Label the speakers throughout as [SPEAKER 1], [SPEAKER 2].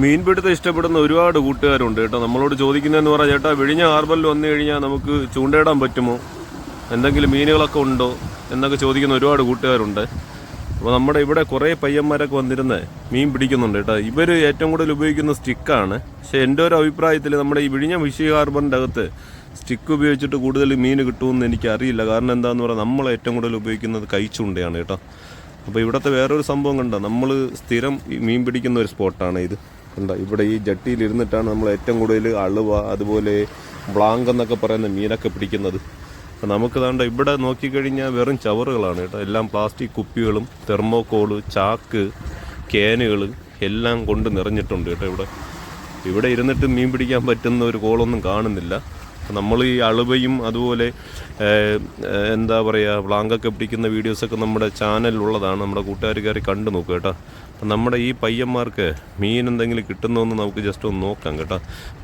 [SPEAKER 1] മീൻപിടുത്തം ഇഷ്ടപ്പെടുന്ന ഒരുപാട് കൂട്ടുകാരുണ്ട് കേട്ടോ. നമ്മളോട് ചോദിക്കുന്നതെന്ന് പറഞ്ഞാൽ ചേട്ടാ വിഴിഞ്ഞ ഹാർബറിൽ വന്നു കഴിഞ്ഞാൽ നമുക്ക് ചൂണ്ടയിടാൻ പറ്റുമോ? എന്തെങ്കിലും മീനുകളൊക്കെ ഉണ്ടോ? എന്നൊക്കെ ചോദിക്കുന്ന ഒരുപാട് കൂട്ടുകാരുണ്ട്. അപ്പോൾ നമ്മുടെ ഇവിടെ കുറേ പയ്യന്മാരൊക്കെ വന്നിരുന്ന് മീൻ പിടിക്കുന്നുണ്ട് കേട്ടോ. ഇവർ ഏറ്റവും കൂടുതൽ ഉപയോഗിക്കുന്ന സ്റ്റിക്കാണ് പക്ഷേ എന്റെ ഒരു അഭിപ്രായത്തിൽ നമ്മുടെ ഈ വിഴിഞ്ഞ വിഷി ഹാർബറിന്റെ അകത്ത് സ്റ്റിക്ക് ഉപയോഗിച്ചിട്ട് കൂടുതൽ മീൻ കിട്ടുമെന്ന് എനിക്കറിയില്ല. കാരണം എന്താണെന്ന് പറഞ്ഞാൽ നമ്മൾ ഏറ്റവും കൂടുതൽ ഉപയോഗിക്കുന്നത് കൈച്ചുണ്ടയാണ് കേട്ടോ. അപ്പോൾ ഇവിടുത്തെ വേറൊരു സംഭവം കണ്ടോ? നമ്മൾ സ്ഥിരം മീൻ പിടിക്കുന്ന ഒരു സ്പോട്ടാണ് ഇത്. കണ്ട ഇവിടെ ഈ ജട്ടിയിൽ ഇരുന്നിട്ടാണ് നമ്മൾ ഏറ്റവും കൂടുതൽ അളുവ അതുപോലെ ബ്ലാങ്ക് എന്നൊക്കെ പറയുന്ന മീനൊക്കെ പിടിക്കുന്നത്. അപ്പം നമുക്ക് ദാണ്ട ഇവിടെ നോക്കിക്കഴിഞ്ഞാൽ വെറും ചവറുകളാണ് കേട്ടോ. എല്ലാം പ്ലാസ്റ്റിക് കുപ്പികളും തെർമോക്കോൾ ചാക്ക് ക്യാനുകൾ എല്ലാം കൊണ്ട് നിറഞ്ഞിട്ടുണ്ട് കേട്ടോ ഇവിടെ. ഇവിടെ ഇരുന്നിട്ട് മീൻ പിടിക്കാൻ പറ്റുന്ന ഒരു കോളൊന്നും കാണുന്നില്ല. നമ്മൾ ഈ അളുവയും അതുപോലെ എന്താ പറയുക വ്ളാങ്കൊക്കെ പിടിക്കുന്ന വീഡിയോസൊക്കെ നമ്മുടെ ചാനലിലുള്ളതാണ്. നമ്മുടെ കൂട്ടുകാർ കണ്ടു നോക്കുക കേട്ടോ. അപ്പം നമ്മുടെ ഈ പയ്യന്മാർക്ക് മീൻ എന്തെങ്കിലും കിട്ടുന്നതെന്ന് നമുക്ക് ജസ്റ്റ് ഒന്ന് നോക്കാം കേട്ടോ.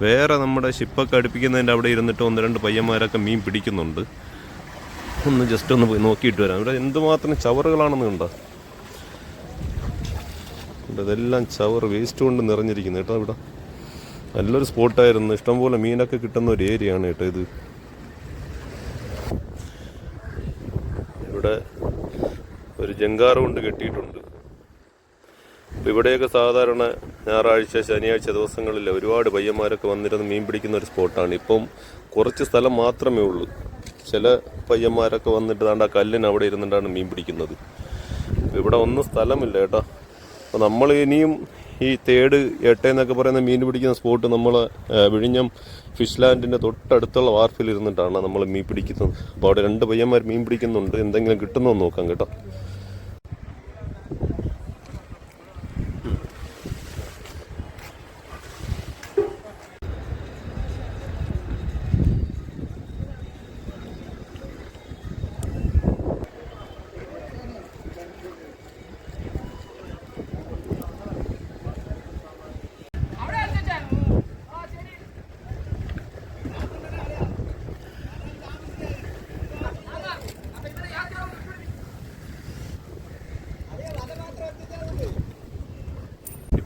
[SPEAKER 1] വേറെ നമ്മുടെ ഷിപ്പൊക്കെ അടുപ്പിക്കുന്നതിന്റെ അവിടെ ഇരുന്നിട്ട് ഒന്ന് രണ്ട് പയ്യന്മാരൊക്കെ മീൻ പിടിക്കുന്നുണ്ട്. ഒന്ന് ജസ്റ്റ് ഒന്ന് പോയി നോക്കിയിട്ട് വരാം. ഇവിടെ എന്തുമാത്രം ചവറുകളാണെന്ന് കണ്ടോ? ഇതെല്ലാം ചവർ വേസ്റ്റ് കൊണ്ട് നിറഞ്ഞിരിക്കുന്നു കേട്ടോ ഇവിടെ. നല്ലൊരു സ്പോട്ടായിരുന്നു. ഇഷ്ടംപോലെ മീനൊക്കെ കിട്ടുന്ന ഒരു ഏരിയ ആണ് കേട്ടോ ഇത്. ഇവിടെ ഒരു ജങ്കാറ് കൊണ്ട് കെട്ടിയിട്ടുണ്ട്. അപ്പൊ ഇവിടെയൊക്കെ സാധാരണ ഞായറാഴ്ച ശനിയാഴ്ച ദിവസങ്ങളിൽ ഒരുപാട് പയ്യന്മാരൊക്കെ വന്നിരുന്ന് മീൻ പിടിക്കുന്ന ഒരു സ്പോട്ടാണ്. ഇപ്പം കുറച്ച് സ്ഥലം മാത്രമേ ഉള്ളൂ. ചില പയ്യന്മാരൊക്കെ വന്നിട്ട് ആ കല്ലിന് അവിടെ ഇരുന്നിട്ടാണ് മീൻ പിടിക്കുന്നത്. ഇവിടെ ഒന്നും സ്ഥലമില്ല കേട്ടോ. അപ്പോൾ നമ്മൾ ഇനിയും ഈ തേട് എട്ടയെന്നൊക്കെ പറയുന്ന മീൻ പിടിക്കുന്ന സ്പോട്ട് നമ്മൾ വിഴിഞ്ഞം ഫിഷ് ലാൻഡിന്റെ തൊട്ടടുത്തുള്ള വാർഫിൽ ഇരുന്നിട്ടാണ് നമ്മൾ മീൻ പിടിക്കുന്നത്. അപ്പോൾ അവിടെ രണ്ട് പയ്യന്മാർ മീൻ പിടിക്കുന്നുണ്ട്. എന്തെങ്കിലും കിട്ടുന്നോ നോക്കാം കേട്ടോ.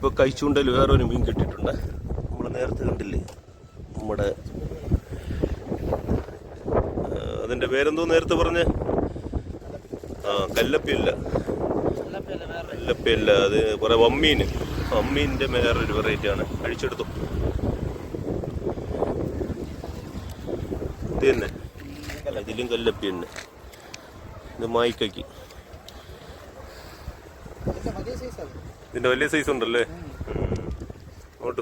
[SPEAKER 1] ഇപ്പോൾ കഴിച്ചുകൊണ്ടതിൽ വേറൊരു മീൻ കിട്ടിയിട്ടുണ്ട്. നമ്മൾ നേരത്തെ കണ്ടില്ലേ? നമ്മുടെ അതിന്റെ പേരെന്തോ നേരത്തെ പറഞ്ഞ്? ആ കല്ലപ്പിയല്ല. കല്ലപ്പിയല്ല അത് കുറെ വമ്മീന് വമ്മീന്റെ വേറൊരു വെറൈറ്റി ആണ്. കഴിച്ചെടുത്തു. ഇത് തന്നെ. ഇതിലും കല്ലപ്പി ഇത് മായിക്കയ്ക്ക്. ഇതിന്റെ വലിയ സൈസ് ഉണ്ടല്ലേ. അങ്ങോട്ട്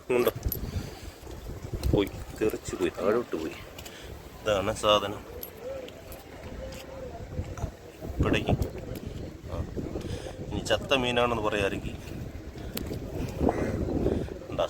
[SPEAKER 1] പോയി തെറിച്ചു പോയി താഴോട്ട് പോയി. ഇതാണ് സാധനം. പിടയ്ക്ക് ഇനി ചത്ത മീനാണെന്ന് പറയാമെങ്കിൽ ഉണ്ടാ